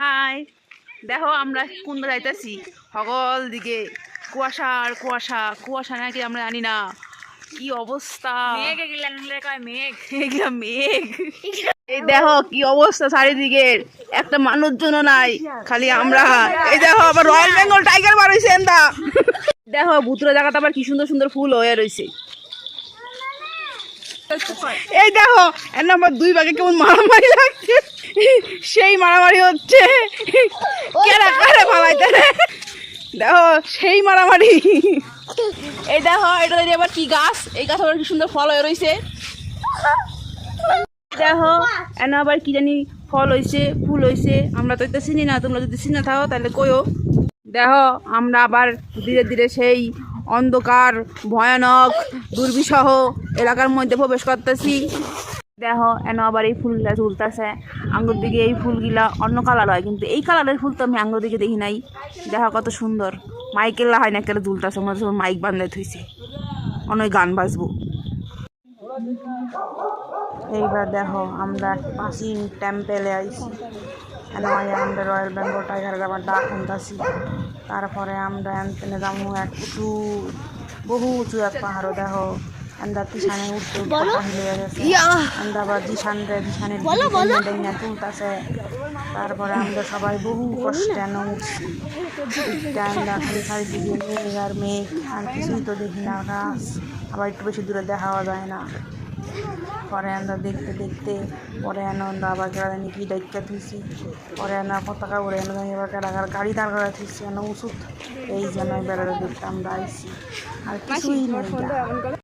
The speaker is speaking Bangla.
হাই। দেখো আমরা কোন যাইতেছি? সকল দিকে কুয়াশা আর কুয়াশা। কুয়াশা নাকি আমরা জানি না। কি অবস্থা? মেঘ এগুলা কয় মেঘ? এই দেখো কি অবস্থা চারিদিকে। একটা মানুষজন নাই খালি আমরা। এই দেখো আবার রয়্যাল বেঙ্গল টাইগার বার হয়েছে এন্দা। দেখো ভুতুরা জায়গাটা আবার কি সুন্দর সুন্দর ফুল হয়ে রয়েছে এই দেখো এর নাম্বার দুই ভাগে কেমন মারামারি লাগছে। সেই মারামারি হচ্ছে। দেখো, সেই মারামারি। এই দেখো, এটা দেখি আবার কি গাছ? এই গাছ আবার কি সুন্দর ফল হয়ে রয়েছে দেখো, এন আবার কি জানি ফল হয়েছে ফুল হয়েছে আমরা তো এটা চিনি না, তোমরা যদি চিনে থাকো, তাহলে কইও। দেখো, আমরা আবার ধীরে ধীরে সেই অন্ধকার, ভয়ানক, দুর্বিষহ এলাকার মধ্যে প্রবেশ করতেছি। দেখো এন আবার এই ফুলগুলা ঝুলতেছে। আঙ্গুর দিকে এই ফুলগুলা অন্য কালার হয়, কিন্তু এই কালারের ফুল তো আমি আঙ্গুর দিকে দেখি নাই। দেখো কত সুন্দর। মাইকেল্লা হয় না একটা ঝুলতেছে, মনে হচ্ছে মাইক বান্ধে থইছে। অনেক গান বাজবো। এইবার দেখো, আমরা প্রাচীন টেম্পেলে আইছি। আইয়া আমরা রয়্যাল বেঙ্গল টাইগারের আবার ডাক শুনতাছি। তারপরে আমরা এনতেনে যাব এক উঁচু, বহু উঁচু এক পাহাড়ও দেখো। আমরা পিছনে উঠতে আমরা আবার দিশান রে দিশানের ডেঙ্গা তুলতাছে তারপরে আমরা সবাই বহু কষ্টে এনে উঠছি উঠতে খালি চারিদিকে মেঘ আর মেঘ আর কিছুই তো দেখি না গাছ আবার একটু বেশি দূরে দেখাও যায় না। পরে আমরা দেখতে দেখতে পরে আমরা আবার গাড়ি কি ডাইকা থুইছি। পরে আমরা পতাকা উড়ে এনে এবার কারাগার গাড়ি দাঁড় করা থুইছি এনে ওষুধ এই যেন বেড়াতে দেখতে আমরা আইছি। আর কিছুই